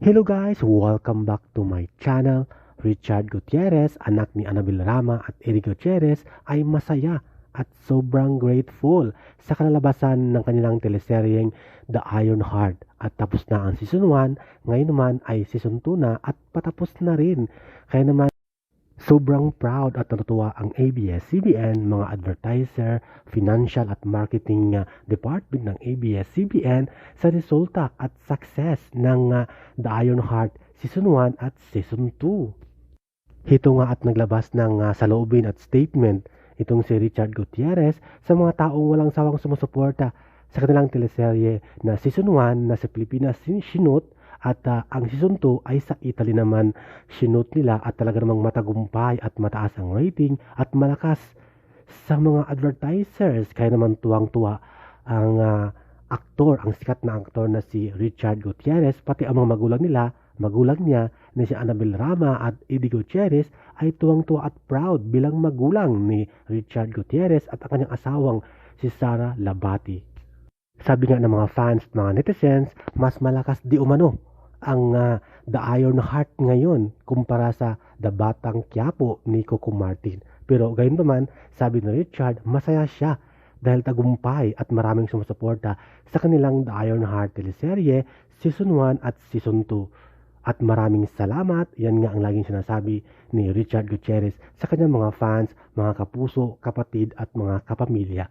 Hello guys! Welcome back to my channel. Richard Gutierrez, anak ni Anabel Rama at Eric Gutierrez ay masaya at sobrang grateful sa kalalabasan ng kanilang teleseryeng The Iron Heart at tapos na ang season 1, ngayon naman ay season 2 na at patapos na rin. Kaya naman sobrang proud at natutuwa ang ABS-CBN, mga advertiser, financial at marketing uh, department ng ABS-CBN sa resulta at success ng uh, The Iron Heart Season 1 at Season 2. Hito nga at naglabas ng uh, saloobin at statement itong si Richard Gutierrez sa mga taong walang sawang sumusuporta sa kanilang teleserye na Season 1 na sa Pilipinas sinut at uh, ang Season 2 ay sa Italy naman sinut nila at talaga namang matagumpay at mataas ang rating at malakas sa mga advertisers kaya naman tuwang-tuwa ang uh, aktor, ang sikat na aktor na si Richard Gutierrez pati ang mga magulang nila magulang niya na si Annabel Rama at Eddie Gutierrez ay tuwang-tuwa at proud bilang magulang ni Richard Gutierrez at ang kanyang asawang si Sara Labati. Sabi nga ng mga fans mga netizens, mas malakas di umano ang uh, The Iron Heart ngayon kumpara sa The Batang Quiapo ni Coco Martin. Pero gayon naman, sabi ni Richard, masaya siya dahil tagumpay at maraming sumusuporta sa kanilang The Iron Heart teleserye Season 1 at Season 2. At maraming salamat, yan nga ang laging sinasabi ni Richard Gutierrez sa kanyang mga fans, mga kapuso, kapatid at mga kapamilya.